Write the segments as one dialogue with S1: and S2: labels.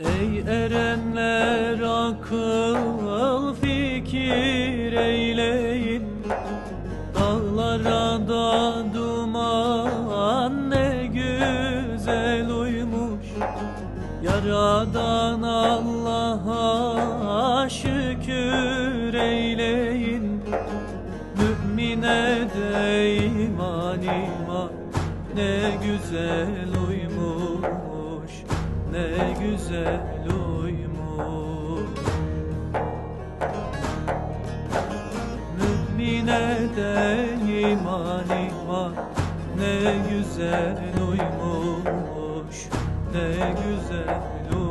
S1: Erenler akıl fikir eyleyin. Dağlara da duman ne güzel uymuş. Yaradan Allah'a şükür eyleyin. Mümine de iman iman Ne güzel uymuş Ne güzel uymuş. Mümine de iman iman Ne güzel uymuş Ne güzel uymuş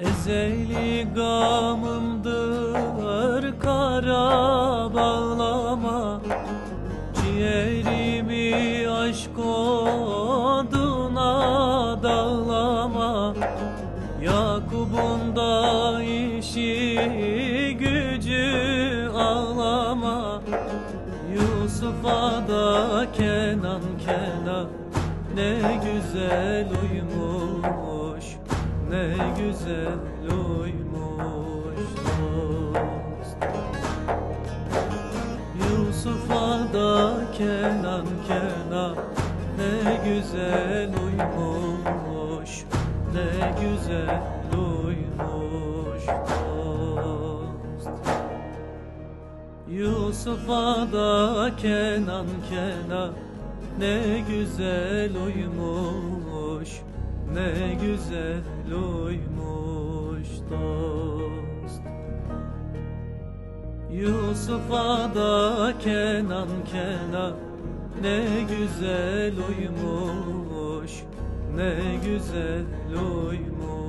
S1: Ezeli gamımdır kara bağlama. Ciğerimi aşk oduna dağlama. Yakup'un da Yusuf'a da Kenan Kenan. Ne güzel uyumuş Ne güzel uymuş dost. Yusuf'a da Kenan Kenan. Ne güzel uyumuş Ne güzel uymuş Yusuf'a da Kenan Kenan. Ne güzel uyumuş Ne güzel uymuş dost. Yusuf'a da Kenan Kenan. Ne güzel uyumuş Ne güzel uyumuş